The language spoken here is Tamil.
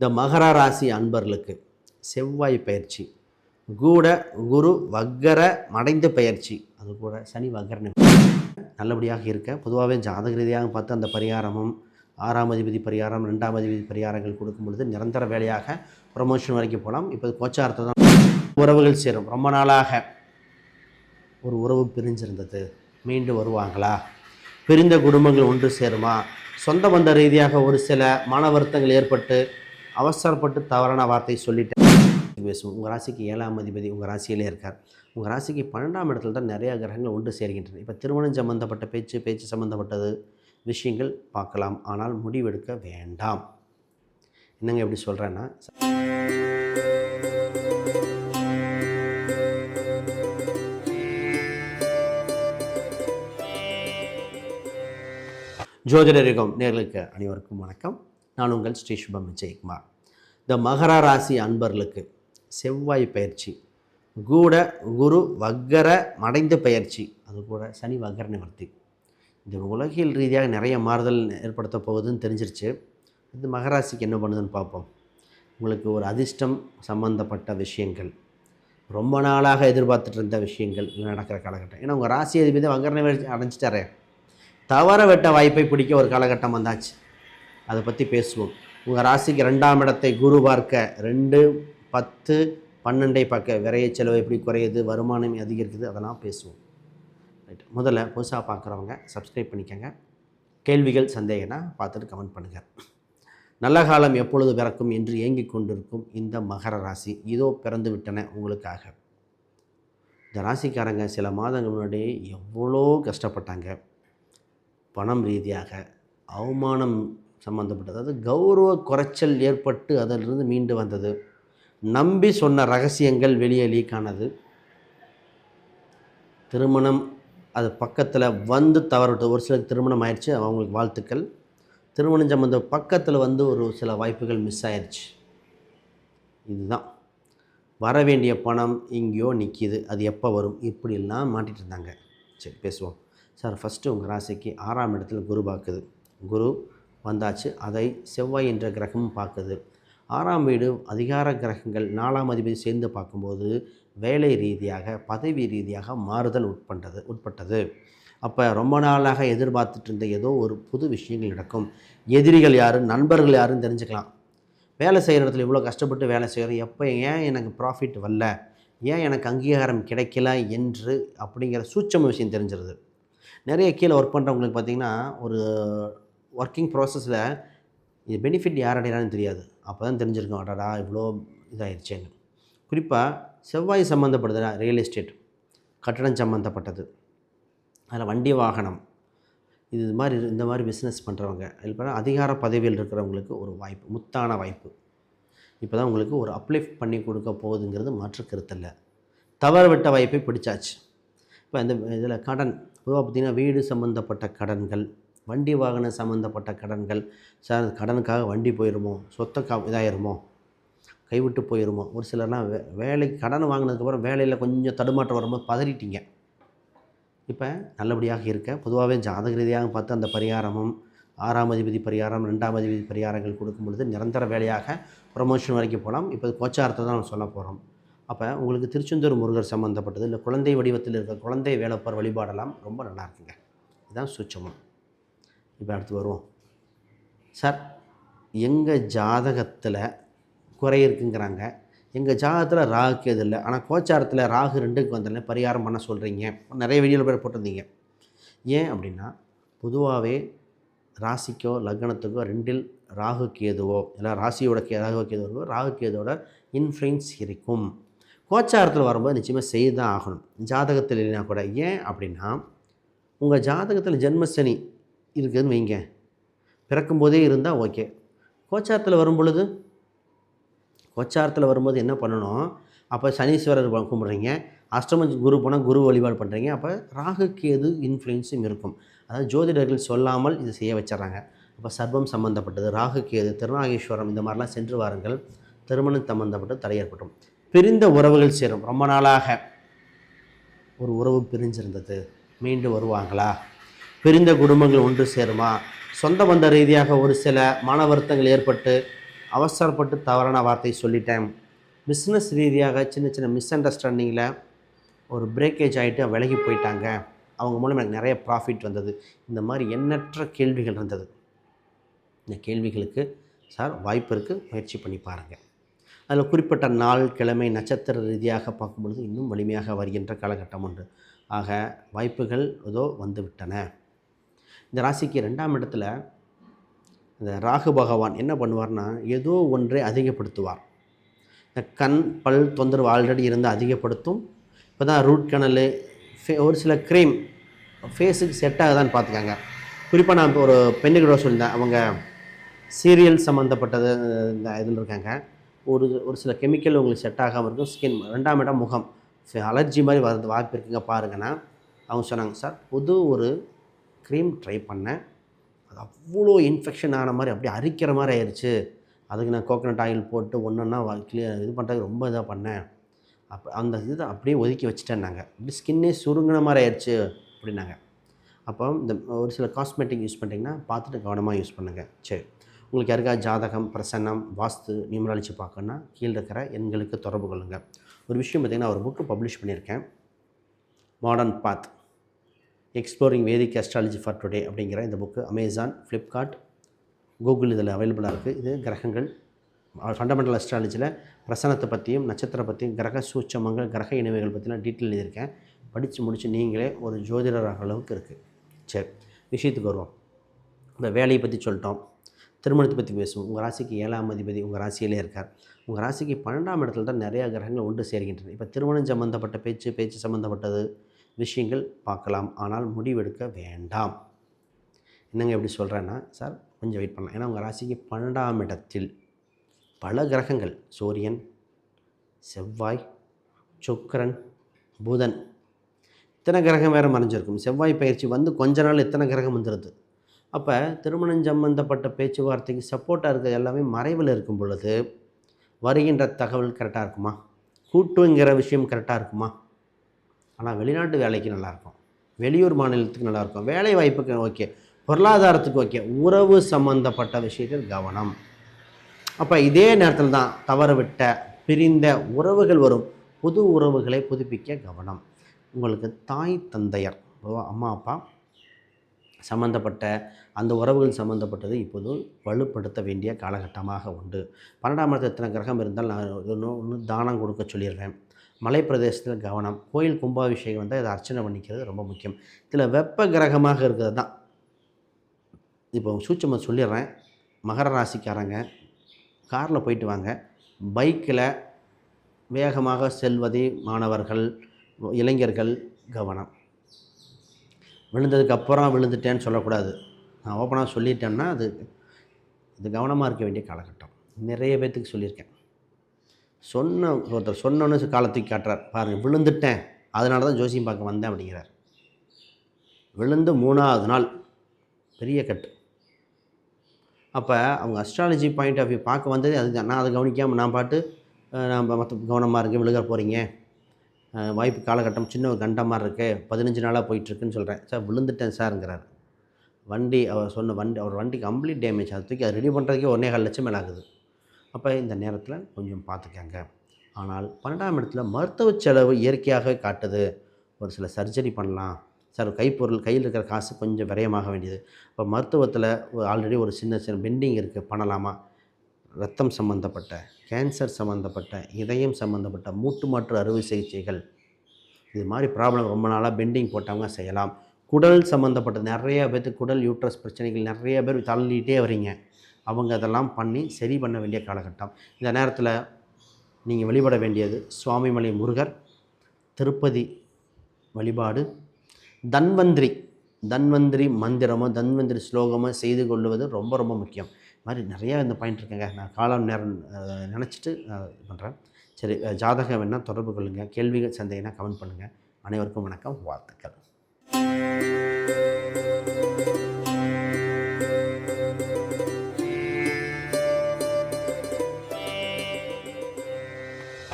இந்த மகர ராசி அன்பர்களுக்கு செவ்வாய் பயிற்சி கூட குரு வக்கர மடைந்த பயிற்சி அது கூட சனி வக்கர நல்லபடியாக இருக்க பொதுவாகவே ஜாதக ரீதியாக பார்த்து அந்த பரிகாரமும் ஆறாம் அதிபதி பரிகாரம் ரெண்டாம் அதிபதி பரிகாரங்கள் கொடுக்கும் பொழுது நிரந்தர வேலையாக ப்ரொமோஷன் வரைக்கும் போகலாம். இப்போ கோச்சாரத்தை தான் உறவுகள் சேரும். ரொம்ப நாளாக ஒரு உறவு பிரிஞ்சிருந்தது. மீண்டும் வருவாங்களா? பிரிந்த குடும்பங்கள் ஒன்று சேருமா? சொந்த பந்த ரீதியாக ஒரு சில மன வருத்தங்கள் ஏற்பட்டு அவசரப்பட்டு தவறான வார்த்தை சொல்லிட்டு பேசுவோம் உங்கள் ராசிக்கு ஏழாம் அதிபதி உங்கள் ராசியிலே இருக்கார். உங்கள் ராசிக்கு பன்னெண்டாம் இடத்துல தான் நிறைய கிரகங்கள் ஒன்று சேர்கின்றன. இப்போ திருமணம் சம்பந்தப்பட்ட பேச்சு பேச்சு சம்பந்தப்பட்டது விஷயங்கள் பார்க்கலாம். ஆனால் முடிவெடுக்க வேண்டாம். என்னங்க எப்படி சொல்கிறேன்னா ஜோதிடரிகம் நேர்களுக்கு அனைவருக்கும் வணக்கம். நான் உங்கள் ஸ்ரீ சுபம் விஜயகுமார் இந்த மகர ராசி அன்பர்களுக்கு செவ்வாய் பயிற்சி. கூட குரு வக்கர மடைந்த பயிற்சி. அது கூட சனி வக்கர நிவர்த்தி. இந்த உலகியல் ரீதியாக நிறைய மாறுதல் ஏற்படுத்த போகுதுன்னு தெரிஞ்சிருச்சு. இது மகராசிக்கு என்ன பண்ணுதுன்னு பார்ப்போம். உங்களுக்கு ஒரு அதிர்ஷ்டம் சம்பந்தப்பட்ட விஷயங்கள். ரொம்ப நாளாக எதிர்பார்த்துட்டு இருந்த விஷயங்கள் நடக்கிற காலகட்டம். ஏன்னா உங்கள் ராசி அதிபதி வங்கர நிவர்த்தி அடைஞ்சிட்டாரே. தவற வெட்ட வாய்ப்பை பிடிக்க ஒரு காலகட்டம் வந்தாச்சு. அதை பற்றி பேசுவோம். உங்கள் ராசிக்கு ரெண்டாம் இடத்தை குரு பார்க்க ரெண்டு பத்து பன்னெண்டை பார்க்க விரைய செலவு எப்படி குறையுது வருமானம் அதிகரிக்குது அதெல்லாம் பேசுவோம். ரைட் முதல்ல புதுசாக பார்க்குறவங்க சப்ஸ்கிரைப் பண்ணிக்கோங்க. கேள்விகள் சந்தேகம்னா பார்த்துட்டு கமெண்ட் பண்ணுங்கள் நல்ல காலம் எப்பொழுது பிறக்கும் என்று ஏங்கிக் கொண்டிருக்கும் இந்த மகர ராசி இதோ பிறந்து விட்டன உங்களுக்காக. இந்த ராசிக்காரங்க சில மாதங்கள் முன்னாடி எவ்வளோ கஷ்டப்பட்டாங்க. பணம் ரீதியாக அவமானம் சம்மந்தப்பட்டது அதாவது கௌரவ குறைச்சல் ஏற்பட்டு அதிலிருந்து மீண்டு வந்தது. நம்பி சொன்ன ரகசியங்கள் வெளியே லீக் ஆனது. திருமணம் அது பக்கத்தில் வந்து தவறுவிட்டது. ஒரு சிலருக்கு திருமணம் ஆயிடுச்சு அவங்களுக்கு வாழ்த்துக்கள். திருமணம் சம்மந்த பக்கத்தில் வந்து ஒரு சில வாய்ப்புகள் மிஸ் ஆயிடுச்சு இதுதான். வர வேண்டிய பணம் இங்கேயோ நிற்கிது அது எப்போ வரும்? இப்படிலாம் மாட்டிகிட்டு இருந்தாங்க. சரி பேசுவோம். சார் ஃபஸ்ட்டு உங்கள் ராசிக்கு ஆறாம் இடத்துல குரு பார்க்குது குரு வந்தாச்சு. அதை செவ்வாய் என்ற கிரகமும் பார்க்குது. ஆறாம் வீடு அதிகார கிரகங்கள் நாலாம் அதிபதி சேர்ந்து பார்க்கும்போது வேலை ரீதியாக பதவி ரீதியாக மாறுதல் உட்பட்டது உட்பட்டது. அப்போ ரொம்ப நாளாக எதிர்பார்த்துட்டு இருந்த ஏதோ ஒரு புது விஷயங்கள் நடக்கும். எதிரிகள் யார் நண்பர்கள் யாருன்னு தெரிஞ்சுக்கலாம். வேலை செய்கிற இடத்துல இவ்வளோ கஷ்டப்பட்டு வேலை செய்கிறோம் எப்போ ஏன் எனக்கு ப்ராஃபிட் வரல? ஏன் எனக்கு அங்கீகாரம் கிடைக்கல என்று அப்படிங்கிற சூட்சம விஷயம் தெரிஞ்சிருது. நிறைய கீழே ஒர்க் பண்ணுறவங்களுக்கு பார்த்திங்கன்னா ஒரு ஒர்க்கிங் ப்ராசஸில் இது பெனிஃபிட் யார் அடைகிறான்னு தெரியாது. அப்போ தான் தெரிஞ்சிருக்கோம் அடடா இவ்வளோ இதாகிடுச்சேன்னு குறிப்பாக செவ்வாய் சம்மந்தப்படுதுடா ரியல் எஸ்டேட் கட்டடம் சம்மந்தப்பட்டது அதில் வண்டி வாகனம். இது மாதிரி இந்த மாதிரி பிஸ்னஸ் பண்ணுறவங்க இப்போ அதிகார பதவியில் இருக்கிறவங்களுக்கு ஒரு வாய்ப்பு முத்தான வாய்ப்பு. இப்போ தான் உங்களுக்கு ஒரு அப்லிஃப்ட் பண்ணி கொடுக்க போகுதுங்கிறது மாற்று கருத்தில்லை தவறு விட்ட வாய்ப்பை பிடிச்சாச்சு. இப்போ இந்த இதில் கடன் பொதுவாக பார்த்திங்கன்னா வீடு சம்மந்தப்பட்ட கடன்கள் வண்டி வாகனம் சம்மந்தப்பட்ட கடன்கள் சார் கடனுக்காக வண்டி போயிடுமோ சொத்தை கா இதாயிருமோ கைவிட்டு போயிடுமோ ஒரு சிலர்லாம் வே வேலைக்கு கடன் வாங்கினதுக்கப்புறம் வேலையில் கொஞ்சம் தடுமாற்றம் வரும்போது பதறிட்டீங்க. இப்போ நல்லபடியாக இருக்க பொதுவாகவே ஜாதக ரீதியாக பார்த்து அந்த பரிகாரமும் ஆறாம் அதிபதி பரிகாரம் ரெண்டாம் அதிபதி பரிகாரங்கள் கொடுக்கும் பொழுது நிரந்தர வேலையாக ப்ரொமோஷன் வரைக்கும் போகலாம். இப்போ கோச்சாரத்தை தான் நம்ம சொல்ல போகிறோம் அப்போ உங்களுக்கு திருச்செந்தூர் முருகர் சம்மந்தப்பட்டது இல்லை குழந்தை வடிவத்தில் இருக்க குழந்தை வேலைப்பார் வழிபாடெல்லாம் ரொம்ப நல்லா இருக்குங்க. இதுதான் சுச்சமம் இப்போ அடுத்து வருவோம். சார் எங்கள் ஜாதகத்தில் குறை இருக்குங்கிறாங்க. எங்கள் ஜாதகத்தில் ராகுக்கு எது இல்லை. ஆனால் கோச்சாரத்தில் ராகு ரெண்டுக்கு வந்தல பரிகாரம் பண்ண சொல்கிறீங்க நிறைய வீடியோவில் பேர் போட்டிருந்தீங்க. ஏன் அப்படின்னா பொதுவாகவே ராசிக்கோ லக்னத்துக்கோ ரெண்டில் ராகு கேதுவோ இல்லை ராசியோட கே ராகு கேதுவோ ராகு கேதுவோட இன்ஃப்ளூயன்ஸ் இருக்கும். கோச்சாரத்தில் வரும்போது நிச்சயமாக செய்து தான் ஆகணும். ஜாதகத்தில் இல்லைனா கூட. ஏன் அப்படின்னா உங்கள் ஜாதகத்தில் ஜென்மசனி இருக்குதுன்னு வைங்க. பிறக்கும்போதே இருந்தால் ஓகே. கோச்சாரத்தில் வரும் பொழுது கோச்சாரத்தில் வரும்போது என்ன பண்ணணும்? அப்போ சனீஸ்வரர் கும்பிட்றீங்க. அஷ்டம குரு போனால் குரு வழிபாடு பண்ணுறீங்க அப்போ ராகு கேது இன்ஃப்ளூயன்ஸும் இருக்கும். அதாவது ஜோதிடர்கள் சொல்லாமல் இது செய்ய வச்சிடறாங்க. அப்போ சர்வம் சம்மந்தப்பட்டது ராகு கேது திருநாகேஸ்வரம் இந்த மாதிரிலாம் சென்று வாருங்கள். திருமணம் சம்மந்தப்பட்டு தடை ஏற்பட்டும் பிரிந்த உறவுகள் சேரும். ரொம்ப நாளாக ஒரு உறவு பிரிஞ்சிருந்தது. மீண்டும் வருவாங்களா? பிரிந்த குடும்பங்கள் ஒன்று சேருமா? சொந்த பந்த ரீதியாக ஒரு சில மன வருத்தங்கள் ஏற்பட்டு அவசரப்பட்டு தவறான வார்த்தை சொல்லிட்டேன். பிஸ்னஸ் ரீதியாக சின்ன சின்ன மிஸ் அண்டர்ஸ்டாண்டிங்கில் ஒரு பிரேக்கேஜ் ஆகிட்டு விலகி போயிட்டாங்க. அவங்க மூலம் எனக்கு நிறைய ப்ராஃபிட் வந்தது. இந்த மாதிரி எண்ணற்ற கேள்விகள் இருந்தது. இந்த கேள்விகளுக்கு சார் வாய்ப்பு இருக்குது முயற்சி பண்ணி பாருங்கள் அதில் குறிப்பிட்ட நாள் கிழமை நட்சத்திர ரீதியாக பார்க்கும்பொழுது இன்னும் வலிமையாக வருகின்ற காலகட்டம் உண்டு. ஆக வாய்ப்புகள் ஏதோ வந்துவிட்டன இந்த ராசிக்கு ரெண்டாம் இடத்துல இந்த ராகு பகவான் என்ன பண்ணுவார்னா ஏதோ ஒன்றை அதிகப்படுத்துவார். இந்த கண் பல் தொந்தரவு ஆல்ரெடி இருந்து அதிகப்படுத்தும். இப்போ தான் ரூட் கனல் ஒரு சில க்ரீம் ஃபேஸுக்கு செட் ஆகுதான்னு பார்த்துக்காங்க. குறிப்பாக நான் இப்போ ஒரு பெண்ணுக்கிட்ட சொல்லியிருந்தேன். அவங்க சீரியல் சம்மந்தப்பட்டது இந்த இதில் இருக்காங்க. ஒரு ஒரு சில கெமிக்கல் உங்களுக்கு செட் ஆகாமல் இருக்கும். ஸ்கின் ரெண்டாம் இடம் முகம். அலர்ஜி மாதிரி வரது வாய்ப்பு இருக்குங்க பாருங்கன்னா அவங்க சொன்னாங்க சார் புது ஒரு க்ரீம் ட்ரை பண்ணேன். அது அவ்வளோ இன்ஃபெக்ஷன் ஆன மாதிரி அப்படியே அரிக்கிற மாதிரி ஆயிடுச்சு அதுக்கு நான் கோக்கனட் ஆயில் போட்டு ஒன்று ஒன்றா கிளியர் இது பண்ணுறதுக்கு ரொம்ப இதாக பண்ணேன். அப்போ அந்த இதை அப்படியே ஒதுக்கி வச்சுட்டேன்னாங்க இப்படி ஸ்கின்னே சுருங்கின மாதிரி ஆயிடுச்சு அப்படின்னாங்க. அப்போ இந்த ஒரு சில காஸ்மெட்டிக் யூஸ் பண்ணிட்டிங்கன்னா பார்த்துட்டு கவனமாக யூஸ் பண்ணுங்கள் சரி. உங்களுக்கு யாருக்கா ஜாதகம் பிரசன்னம் வாஸ்து நியூமராலஜி பார்க்கணுன்னா கீழே இருக்கிற எண்களுக்கு தொடர்பு கொள்ளுங்கள் ஒரு விஷயம் பார்த்திங்கன்னா ஒரு புக்கு பப்ளிஷ் பண்ணியிருக்கேன். Modern path exploring Vedic astrology for today அப்படிங்கிற இந்த புக்கு அமேசான் ஃப்ளிப்கார்ட் கூகுள் இதில் அவைலபிளாக இருக்குது இது கிரகங்கள் ஃபண்டமெண்டல் அஸ்ட்ராலஜியில் பிரசனத்தை பற்றியும் நட்சத்திரம் பற்றியும் கிரக சூட்சமங்கள் கிரக இணைவுகள் பற்றிலாம் டீட்டெயில் எழுதியிருக்கேன். படித்து முடித்து நீங்களே ஒரு ஜோதிடராக அளவுக்கு இருக்குது சரி விஷயத்துக்கு வருவோம். இந்த வேலையை பற்றி சொல்லிட்டோம். திருமணத்தை பற்றி பேசுவோம். உங்கள் ராசிக்கு ஏழாம் அதிபதி உங்கள் ராசியிலே இருக்கார். உங்கள் ராசிக்கு பன்னெண்டாம் இடத்துல தான் நிறையா கிரகங்கள் ஒன்று சேர்கின்றன. இப்போ திருமணம் சம்மந்தப்பட்ட பேச்சு பேச்சு சம்மந்தப்பட்டது விஷயங்கள் பார்க்கலாம். ஆனால் முடிவெடுக்க வேண்டாம். என்னங்க எப்படி சொல்கிறேன்னா சார் கொஞ்சம் வெயிட் பண்ணலாம். ஏன்னா உங்கள் ராசிக்கு பன்னெண்டாம் இடத்தில் பல கிரகங்கள். சூரியன் செவ்வாய் சுக்கரன் புதன். இத்தனை கிரகம் வேறு மறைஞ்சிருக்கும். செவ்வாய் பயிற்சி வந்து கொஞ்ச நாள் இத்தனை கிரகம் வந்துடுது அப்போ திருமணம் சம்பந்தப்பட்ட பேச்சுவார்த்தைக்கு சப்போர்ட்டாக இருக்க எல்லாமே மறைவில் இருக்கும் பொழுது வருகின்ற தகவல் கரெக்டாக இருக்குமா? கூட்டுங்கிற விஷயம் கரெக்டாக இருக்குமா? ஆனால் வெளிநாட்டு வேலைக்கு நல்லாயிருக்கும். வெளியூர் மாநிலத்துக்கு நல்லாயிருக்கும். வேலை வாய்ப்புக்கு ஓகே. பொருளாதாரத்துக்கு ஓகே. உறவு சம்பந்தப்பட்ட விஷயத்தில் கவனம். அப்போ இதே நேரத்தில் தான் தவறவிட்ட பிரிந்த உறவுகள் வரும். புது உறவுகளை புதுப்பிக்க கவனம். உங்களுக்கு தாய் தந்தையர் அம்மா அப்பா சம்மந்தப்பட்ட அந்த உறவுகள் சம்மந்தப்பட்டது இப்போது வலுப்படுத்த வேண்டிய காலகட்டமாக உண்டு. பன்னெண்டாம் இடத்துல எத்தனை கிரகம் இருந்தால் நான் ஒன்று ஒன்று தானம் கொடுக்க சொல்லிடுறேன். மலைப்பிரதேசத்தில் கவனம் கோயில் கும்பாபிஷேகம் வந்தால் அதை அர்ச்சனை பண்ணிக்கிறது ரொம்ப முக்கியம். இதில் வெப்ப கிரகமாக இருக்கிறது தான். இப்போ சூச்சமாக சொல்லிடுறேன். மகர ராசிக்காரங்க காரில் போயிட்டு வாங்க. பைக்கில் வேகமாக செல்வதே மாணவர்கள் இளைஞர்கள் கவனம். விழுந்ததுக்கு அப்புறம் விழுந்துட்டேன்னு சொல்லக்கூடாது. நான் ஓப்பனாக சொல்லிட்டேன்னா அது இது கவனமாக இருக்க வேண்டிய காலகட்டம். நிறைய பேர்த்துக்கு சொல்லியிருக்கேன். சொன்ன ஒருத்தர் சொன்னோன்னு காலத்துக்கு காட்டுறார். பாருங்கள் விழுந்துட்டேன். அதனால தான் ஜோசியம் பார்க்க வந்தேன் அப்படிங்கிறார். விழுந்து மூணாவது நாள். பெரிய கட்டு. அப்போ அவங்க அஸ்ட்ராலஜி பாயிண்ட் ஆஃப் வியூ பார்க்க வந்ததே அதுதான். நான் அதை கவனிக்காமல் நான் பாட்டு நான் மற்ற கவனமாக இருக்கேன் விழுக போகிறீங்க வாய்ப்பு காலகட்டம் சின்ன ஒரு கண்டமாக இருக்குது பதினஞ்சு நாளாக போயிட்டுருக்குன்னு சொல்கிறேன் சார் விழுந்துட்டேன் சார்ங்கிறார். வண்டி அவர் சொன்ன வண்டி அவர் வண்டி கம்ப்ளீட் டேமேஜ் அது தூக்கி அதை ரெடி பண்ணுறதுக்கே ஒன்றே கால் லட்சம் மேலே ஆகுது அப்போ இந்த நேரத்தில் கொஞ்சம் பார்த்துக்கங்க. ஆனால் பன்னெண்டாம் இடத்துல மருத்துவ செலவு இயற்கையாக காட்டுது. ஒரு சில சர்ஜரி பண்ணலாம். சார் கைப்பொருள் கையில் இருக்கிற காசு கொஞ்சம் விரயமாக வேண்டியது. இப்போ மருத்துவத்தில் ஆல்ரெடி ஒரு சின்ன சின்ன பெண்டிங் இருக்குது பண்ணலாமா? ரத்தம் சம்மந்தப்பட்ட கேன்சர் சம்மந்தப்பட்ட இதயம் சம்மந்தப்பட்ட மூட்டு மாற்று அறுவை சிகிச்சைகள். இது மாதிரி ப்ராப்ளம் ரொம்ப நாளாக பெண்டிங் போட்டவங்க செய்யலாம். குடல் சம்மந்தப்பட்ட நிறைய பேர்த்துக்கு குடல் யூட்ரஸ் பிரச்சனைகள் நிறைய பேர் தள்ளிகிட்டே வரீங்க. அவங்க அதெல்லாம் பண்ணி சரி பண்ண வேண்டிய காலகட்டம். இந்த நேரத்தில் நீங்கள் வழிபட வேண்டியது சுவாமிமலை முருகர் திருப்பதி வழிபாடு தன்வந்திரி தன்வந்திரி மந்திரமோ தன்வந்திரி ஸ்லோகமோ செய்து கொள்வது ரொம்ப ரொம்ப முக்கியம். இது மாதிரி நிறைய இந்த பாயிண்ட் இருக்குங்க. நான் காலம் நேரம் நினச்சிட்டு பண்ணுறேன் சரி ஜாதகம் வேணால் தொடர்பு கொள்ளுங்கள் கேள்விகள் சந்தேகம்னா கமெண்ட் பண்ணுங்கள் அனைவருக்கும் வணக்கம். வாழ்த்துக்கள்.